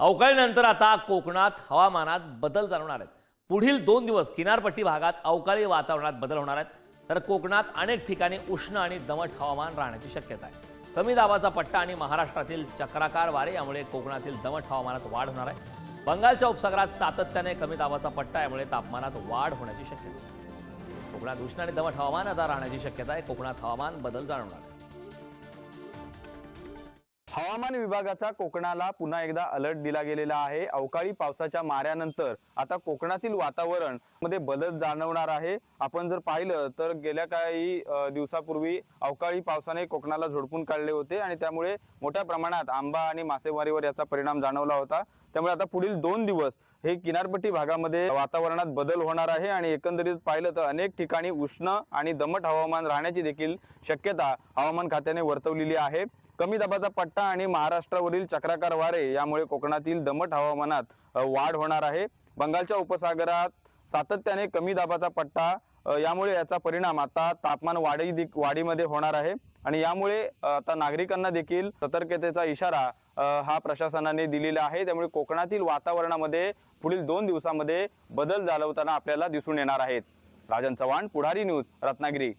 अवकाळीनंतर आता कोकणात हवामानात बदल जाणवणार आहेत. पुढील दोन दिवस किनारपट्टी भागात अवकाळी वातावरणात बदल होणार आहेत. तर कोकणात अनेक ठिकाणी उष्ण आणि दमट हवामान राहण्याची शक्यता आहे. कमी दाबाचा पट्टा आणि महाराष्ट्रातील चक्राकार वारे यामुळे कोकणातील दमट हवामानात वाढ होणार आहे. बंगालच्या उपसागरात सातत्याने कमी दाबाचा पट्टा यामुळे तापमानात वाढ होण्याची शक्यता आहे. कोकणात उष्ण आणि दमट हवामान आता राहण्याची शक्यता आहे. कोकणात हवामान बदल जाणवणार आहे. हवामान विभागाचा कोकणाला पुन्हा एकदा अलर्ट दिला गेलेला आहे. अवकाळी पावसाच्या माऱ्यानंतर आता कोकणातील वातावरणमध्ये बदल जाणवणार आहे. आपण जर पाहिलं तर गेल्या काही दिवसापूर्वी अवकाळी पावसाने कोकणाला झोडपून काढले होते आणि त्यामुळे मोठ्या प्रमाणात आंबा आणि मासेमारीवर याचा परिणाम जाणवला होता. त्यामुळे आता पुढील दोन दिवस हे किनारपट्टी भागामध्ये वातावरणात बदल होणार आहे आणि एकंदरीत पाहिलं तर अनेक ठिकाणी उष्ण आणि दमट हवामान राहण्याची देखील शक्यता हवामान खात्याने वर्तवलेली आहे. कमी दाबाचा पट्टा आणि महाराष्ट्रावरील चक्राकार वारे यामुळे कोकणातील दमट हवामानात वाढ होणार आहे. बंगालच्या उपसागरात सातत्याने कमी दाबाचा पट्टा यामुळे याचा परिणाम आता तापमान वाढी वाढीमध्ये होणार आहे. आणि यामुळे आता नागरिकांना देखील सतर्कतेचा इशारा हा प्रशासनाने दिलेला आहे. त्यामुळे कोकणातील वातावरणामध्ये पुढील दोन दिवसामध्ये बदल जाणवताना आपल्याला दिसून येणार आहेत. राजन चव्हाण पुढारी न्यूज रत्नागिरी.